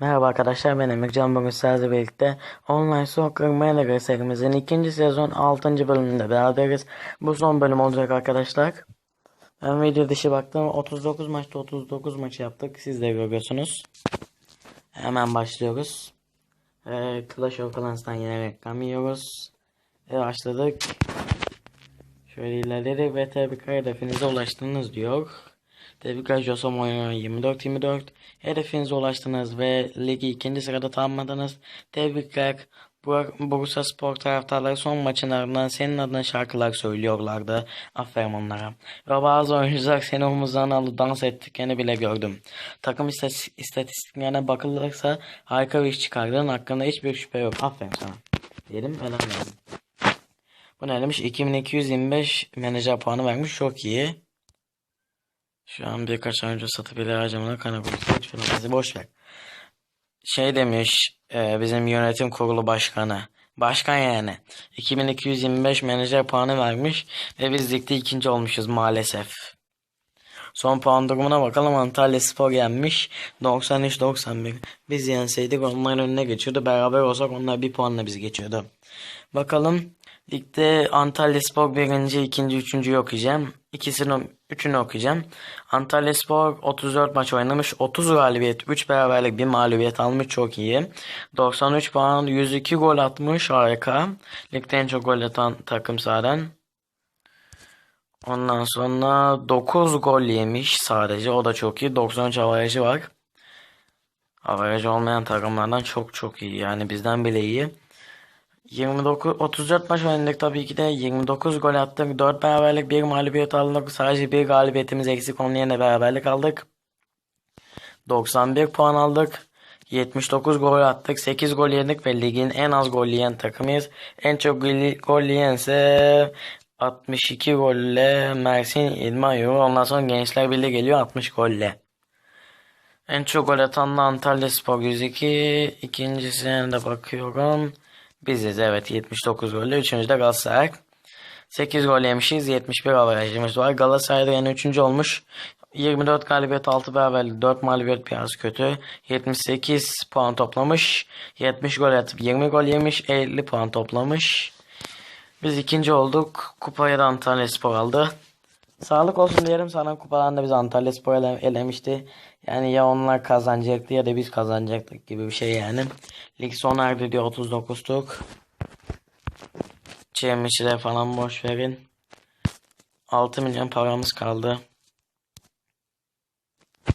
Merhaba arkadaşlar ben Emircan bugün sizlerle birlikte Online Soccer Manager serimizin ikinci sezon 6. bölümünde beraberiz. Bu son bölüm olacak arkadaşlar. Ben video dışı baktım 39 maçta 39 maç yaptık siz de görüyorsunuz. Hemen başlıyoruz. Ee, Clash of Clans'tan yine reklam yiyoruz. Ve başladık. Şöyle ilerledik ve tebrikler hedefinize ulaştınız diyor. Tebrikler Jose Mourinho 24-24. Hedefinize ulaştınız ve ligi ikinci sırada tamamladınız. Tebrikler. Bur Bursa Spor taraftarları son maçın ardından senin adına şarkılar söylüyorlardı. Aferin onlara. Ve bazı oyuncular seni omuzdan alıp dans ettiklerini bile gördüm. Takım istatistiklerine bakılırsa harika bir iş çıkardın. Hakkında hiçbir şüphe yok. Aferin sana. Diyelim olsun. Bu ne demiş? 2225 menajer puanı vermiş. Çok iyi. Şu an birkaç oyuncu satıp ileri harcamalar kaynak olacak. Şunu boş ver. Şey demiş e, bizim yönetim kurulu başkanı. Başkan yani. 2225 menajer puanı vermiş ve biz ligde ikinci olmuşuz maalesef. Son puan durumuna bakalım. Antalya Spor yenmiş. 93-91. Biz yenseydik onların önüne geçiyordu. Beraber olsak onlar bir puanla biz geçiyordu. Bakalım. Ligde Antalya Spor birinci, ikinci, üçüncü okuyacağım. İkisini, üçünü okuyacağım. Antalya Spor 34 maç oynamış. 30 galibiyet, 3 beraberlik, 1 mağlubiyet almış. Çok iyi. 93 puan, 102 gol atmış. Harika. Ligde en çok gol atan takım zaten. Ondan sonra 9 gol yemiş sadece. O da çok iyi. 93 avarajı var. Avarajı olmayan takımlardan çok çok iyi. Yani bizden bile iyi. 29 34 maç oynadık tabii ki de 29 gol attık. 4 beraberlik, 1 mağlubiyet aldık. Sadece bir galibiyetimiz eksik onun yerine beraberlik aldık. 91 puan aldık. 79 gol attık. 8 gol yedik ve ligin en az gol yiyen takımıyız. En çok gol, gol yiyense 62 golle Mersin İdman Euro. Ondan sonra Gençler Birliği geliyor 60 golle. En çok gol atan da Antalya Spor 102. İkincisine de bakıyorum. Biziz evet 79 golle. Üçüncü de Galatasaray. 8 gol yemişiz. 71 averajımız var. Galatasaray'da yani 3. olmuş. 24 galibiyet 6 beraberlik 4 mağlubiyet biraz kötü. 78 puan toplamış. 70 gol atıp 20 gol yemiş. 50 puan toplamış. Biz ikinci olduk. Kupayı da Antalya Spor aldı. Sağlık olsun diyelim sana kupadan da biz Antalya Spor ele- elemişti. Yani ya onlar kazanacaktı ya da biz kazanacaktık gibi bir şey yani. Lig sona erdi diyor 39'luk. Çemişçiler falan boş verin. 6 milyon paramız kaldı.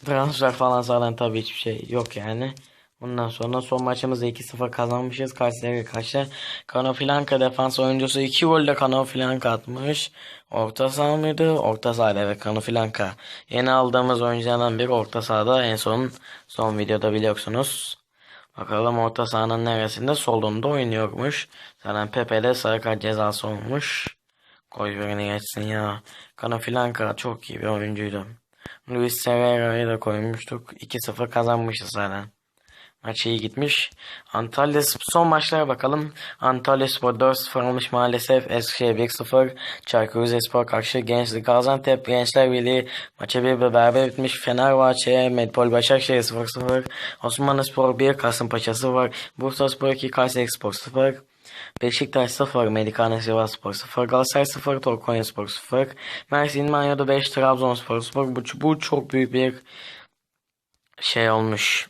Transfer falan zaten tabii hiçbir şey yok yani. Bundan sonra son maçımızda 2-0 kazanmışız. Kayseri'ye karşı. Canoflanca defans oyuncusu 2 golle Canoflanca atmış. Orta saha mıydı? Orta saha evet Canoflanca. Yeni aldığımız oyunculardan biri orta sahada en son son videoda biliyorsunuz. Bakalım orta sahanın neresinde? Solunda oynuyormuş. Zaten Pepe'de sarı kart cezası olmuş. Koy birini geçsin ya. Canoflanca çok iyi bir oyuncuydu. Luis Serra'yı da koymuştuk. 2-0 kazanmışız zaten. Maç iyi gitmiş. Antalya Spor son maçlara bakalım. Antalya Spor 4-0 almış maalesef. Eskişehir 1-0. Çaykur Rizespor karşı Gençlik Gaziantep Gençler Birliği maça bir beraber bitmiş. Fenerbahçe Medpol Başakşehir 0-0. Osmanlıspor 1 Kasımpaşa 0. Bursaspor 2 Kayserispor 0. Beşiktaş 0, Medikane Sivasspor 0, Galatasaray 0, Torkonyaspor 0, Mersin Manya'da 5, Trabzonspor 0. Bu, bu çok büyük bir şey olmuş.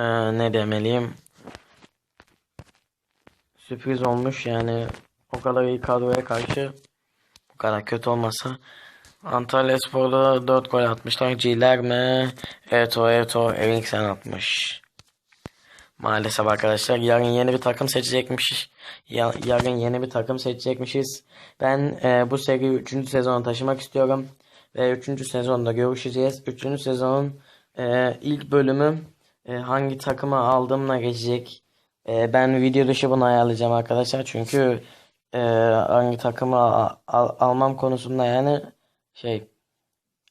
Ee, ne demeliyim? Sürpriz olmuş yani o kadar iyi kadroya karşı bu kadar kötü olmasa. Antalya Spor'da 4 gol atmışlar. Ciler mi? Eto Eto Eriksen atmış. Maalesef arkadaşlar yarın yeni bir takım seçecekmiş. Ya- yarın yeni bir takım seçecekmişiz. Ben e, bu seriyi 3. sezona taşımak istiyorum. Ve 3. sezonda görüşeceğiz. 3. sezonun e, ilk bölümü e, hangi takımı aldığımla geçecek. E, ben video dışı bunu ayarlayacağım arkadaşlar. Çünkü e, hangi takımı al- almam konusunda yani şey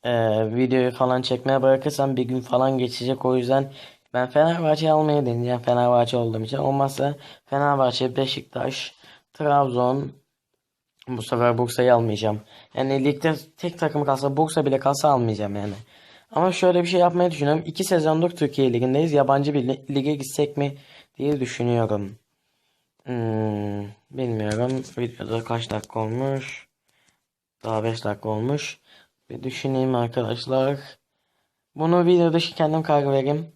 e, videoyu falan çekmeye bırakırsam bir gün falan geçecek. O yüzden ben Fenerbahçe almayı deneyeceğim. Fenerbahçe olduğum için. Olmazsa Fenerbahçe, Beşiktaş, Trabzon bu sefer Bursa'yı almayacağım. Yani ligde tek takım kalsa Bursa bile kalsa almayacağım yani. Ama şöyle bir şey yapmayı düşünüyorum. İki sezondur Türkiye Ligi'ndeyiz. Yabancı bir li- lige gitsek mi diye düşünüyorum. Hmm, bilmiyorum. Videoda kaç dakika olmuş? Daha 5 dakika olmuş. Bir düşüneyim arkadaşlar. Bunu video dışı kendim karar vereyim.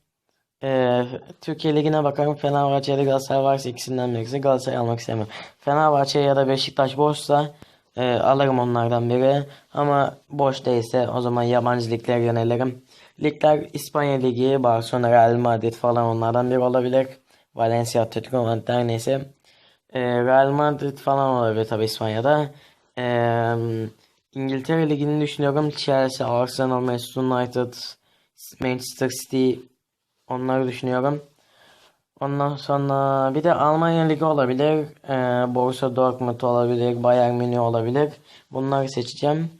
Ee, Türkiye Ligi'ne bakarım. Fenerbahçe'de Galatasaray varsa ikisinden birisi. Galatasaray almak istemem. Fenerbahçe ya da Beşiktaş boşsa e, alırım onlardan biri. Ama boş değilse o zaman yabancı liglere yönelirim. Ligler İspanya Ligi, Barcelona, Real Madrid falan onlardan biri olabilir. Valencia, Atletico Madrid her neyse. E, Real Madrid falan olabilir tabii İspanya'da. E, İngiltere Ligi'ni düşünüyorum. Chelsea, Arsenal, Manchester United, Manchester City onları düşünüyorum. Ondan sonra bir de Almanya Ligi olabilir. Ee, Borussia Dortmund olabilir. Bayern Münih olabilir. Bunları seçeceğim.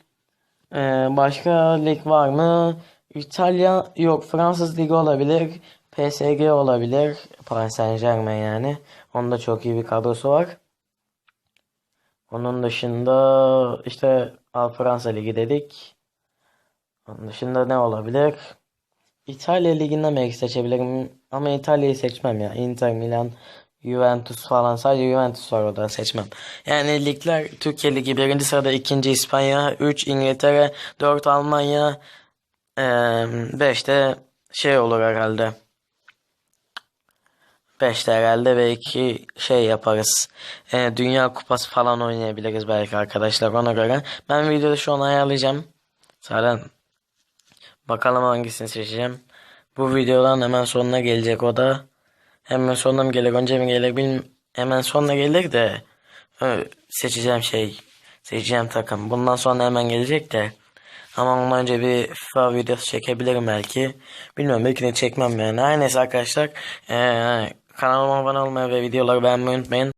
Ee, başka lig var mı? İtalya yok. Fransız Ligi olabilir. PSG olabilir. Paris Saint-Germain yani. Onda çok iyi bir kadrosu var. Onun dışında işte Al Fransa Ligi dedik. Onun dışında ne olabilir? İtalya Ligi'nden belki seçebilirim ama İtalya'yı seçmem ya. Inter Milan, Juventus falan sadece Juventus var orada seçmem. Yani ligler Türkiye Ligi birinci sırada ikinci İspanya, 3 İngiltere, 4 Almanya, 5 de şey olur herhalde. 5 de herhalde belki şey yaparız. Ee, Dünya Kupası falan oynayabiliriz belki arkadaşlar ona göre. Ben videoda şu an ayarlayacağım. Zaten Bakalım hangisini seçeceğim. Bu videodan hemen sonuna gelecek o da. Hemen sonuna mı gelir, önce mi gelir bilmiyorum. Hemen sonuna gelir de seçeceğim şey, seçeceğim takım. Bundan sonra hemen gelecek de. Ama ondan önce bir FIFA videosu çekebilirim belki. Bilmiyorum belki de çekmem yani. Her neyse arkadaşlar. Ee, kanalıma abone olmayı ve videoları beğenmeyi unutmayın.